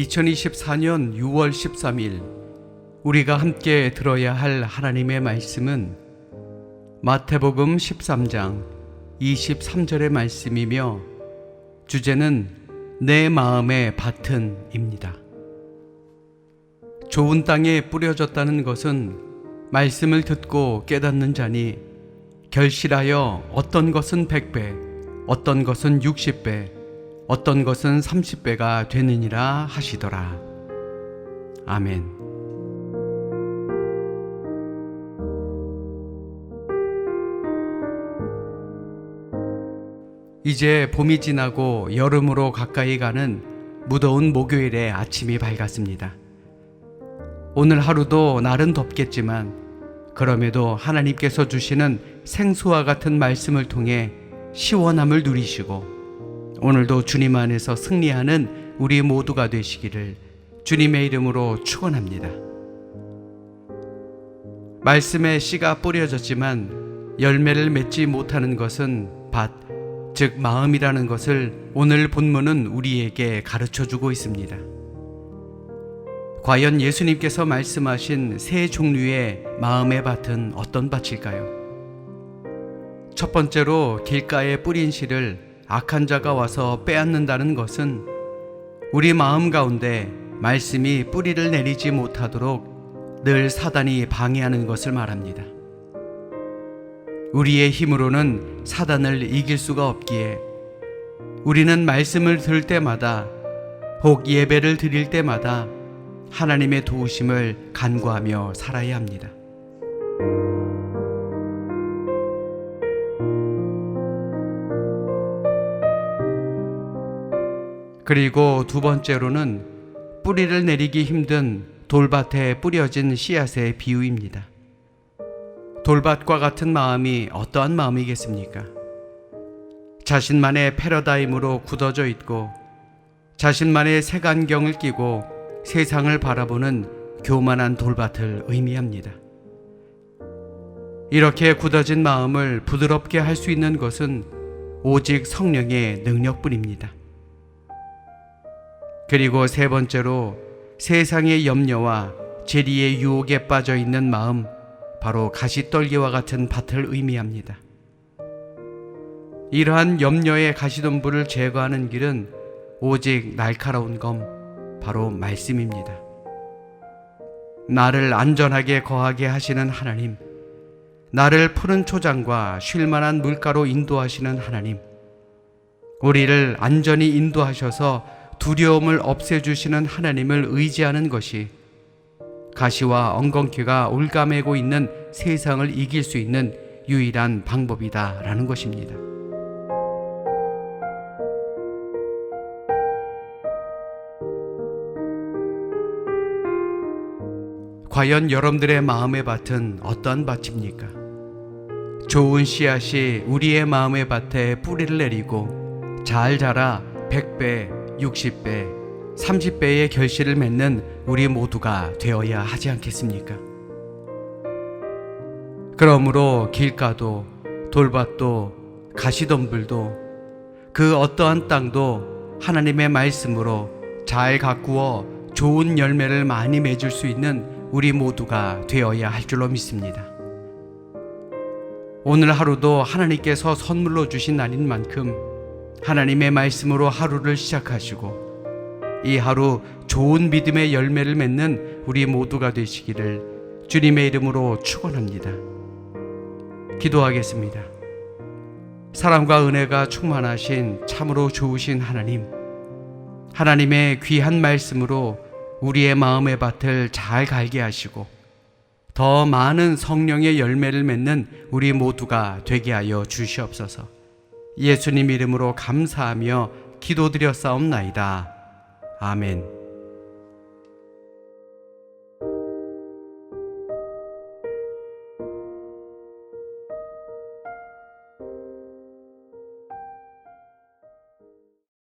2024년 6월 13일 우리가 함께 들어야 할 하나님의 말씀은 마태복음 13장 23절의 말씀이며 주제는 내 마음의 밭은입니다. 좋은 땅에 뿌려졌다는 것은 말씀을 듣고 깨닫는 자니 결실하여 어떤 것은 100배, 어떤 것은 60배, 어떤 것은 30배가 되느니라 하시더라. 아멘. 이제 봄이 지나고 여름으로 가까이 가는 무더운 목요일의 아침이 밝았습니다. 오늘 하루도 날은 덥겠지만 그럼에도 하나님께서 주시는 생수와 같은 말씀을 통해 시원함을 누리시고 오늘도 주님 안에서 승리하는 우리 모두가 되시기를 주님의 이름으로 축원합니다. 말씀에 씨가 뿌려졌지만 열매를 맺지 못하는 것은 밭, 즉 마음이라는 것을 오늘 본문은 우리에게 가르쳐 주고 있습니다. 과연 예수님께서 말씀하신 세 종류의 마음의 밭은 어떤 밭일까요? 첫 번째로 길가에 뿌린 씨를 악한 자가 와서 빼앗는다는 것은 우리 마음 가운데 말씀이 뿌리를 내리지 못하도록 늘 사단이 방해하는 것을 말합니다. 우리의 힘으로는 사단을 이길 수가 없기에 우리는 말씀을 들을 때마다 혹 예배를 드릴 때마다 하나님의 도우심을 간구하며 살아야 합니다. 그리고 두 번째로는 뿌리를 내리기 힘든 돌밭에 뿌려진 씨앗의 비유입니다. 돌밭과 같은 마음이 어떠한 마음이겠습니까? 자신만의 패러다임으로 굳어져 있고 자신만의 색안경을 끼고 세상을 바라보는 교만한 돌밭을 의미합니다. 이렇게 굳어진 마음을 부드럽게 할 수 있는 것은 오직 성령의 능력뿐입니다. 그리고 세 번째로 세상의 염려와 재리의 유혹에 빠져 있는 마음, 바로 가시떨기와 같은 밭을 의미합니다. 이러한 염려의 가시덤불을 제거하는 길은 오직 날카로운 검, 바로 말씀입니다. 나를 안전하게 거하게 하시는 하나님, 나를 푸른 초장과 쉴만한 물가로 인도하시는 하나님, 우리를 안전히 인도하셔서 두려움을 없애주시는 하나님을 의지하는 것이 가시와 엉겅퀴가 올가매고 있는 세상을 이길 수 있는 유일한 방법이다라는 것입니다. 과연 여러분들의 마음의 밭은 어떤 밭입니까? 좋은 씨앗이 우리의 마음의 밭에 뿌리를 내리고 잘 자라 100배, 60배, 30배의 결실을 맺는 우리 모두가 되어야 하지 않겠습니까? 그러므로 길가도 돌밭도 가시덤불도 그 어떠한 땅도 하나님의 말씀으로 잘 가꾸어 좋은 열매를 많이 맺을 수 있는 우리 모두가 되어야 할 줄로 믿습니다. 오늘 하루도 하나님께서 선물로 주신 날인 만큼 하나님의 말씀으로 하루를 시작하시고 이 하루 좋은 믿음의 열매를 맺는 우리 모두가 되시기를 주님의 이름으로 축원합니다. 기도하겠습니다. 사랑과 은혜가 충만하신 참으로 좋으신 하나님, 하나님의 귀한 말씀으로 우리의 마음의 밭을 잘 갈게 하시고 더 많은 성령의 열매를 맺는 우리 모두가 되게 하여 주시옵소서. 예수님 이름으로 감사하며 기도드렸사옵나이다. 아멘.